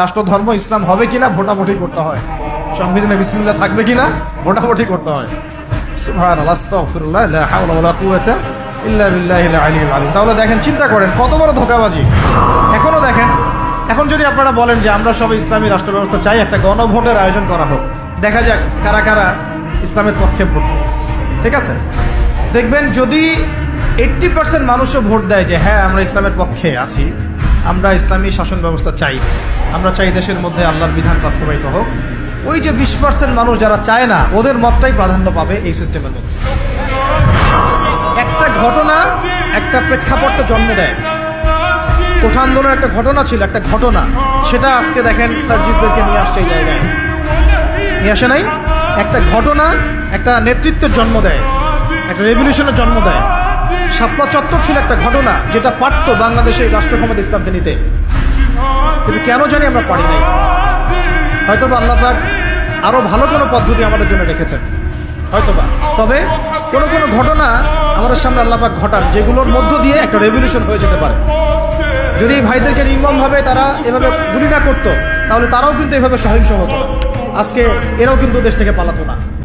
রাষ্ট্রধর্ম, ইসলাম হবে কিনা ভোটাভুটি করতে হয়। সংবিধানে বিসমিল্লাহ থাকবে কিনা ভোটাভুটি করতে হয়। তাহলে দেখেন, চিন্তা করেন, কত বড় ধোঁকাবাজি। এখনও দেখেন, এখন যদি আপনারা বলেন যে আমরা সবাই ইসলামী রাষ্ট্র ব্যবস্থা চাই, একটা গণভোটের আয়োজন করা হোক। দেখা যাক কারা কারা ইসলামের পক্ষে ভোট ঠিক আছে? দেখবেন যদি এইট্টি পার্সেন্ট মানুষও ভোট দেয় যে হ্যাঁ আমরা ইসলামের পক্ষে আছি আমরা ইসলামী শাসন ব্যবস্থা চাই। আমরা চাই দেশের মধ্যে আল্লাহর বিধান বাস্তবায়িত হোক। ওই যে বিশ পার্সেন্ট মানুষ যারা চায় না, ওদের মতটাই প্রাধান্য পাবে এই সিস্টেমের মধ্যে। একটা ঘটনা, একটা প্রেক্ষাপটটা জন্ম দেয়। কোঠা আন্দোলনের একটা ঘটনা ছিল, একটা ঘটনা। সেটা আজকে দেখেন সার্জিসদেরকে নিয়ে আসছে এই জায়গায়। নিয়ে আসে নাই? একটা ঘটনা, একটা নেতৃত্বের জন্ম দেয়। একটা রেভলিউশনের জন্ম দেয়। শাপলা চত্বর ছিল একটা ঘটনা যেটা পারতো বাংলাদেশে এই রাষ্ট্র ক্ষমতা ইসলামকে নিতে। কিন্তু কেন জানি আমরা পারি নাই। হয়তো বা আল্লাহ আরও ভালো কোনো পদ্ধতি আমাদের জন্য রেখেছেন। হয়তো বা তবে কোনো কোনো ঘটনা আমাদের সামনে আল্লাহ পাক ঘটান, যেগুলোর মধ্য দিয়ে একটা রেভলিউশন হয়ে যেতে পারে। যদি এই ভাইদেরকে নির্মমভাবে তারা এভাবে গুলি না করতো, তাহলে তারাও কিন্তু এভাবে সহিংস হতো। আজকে এরাও কিন্তু দেশ থেকে পালাতো না।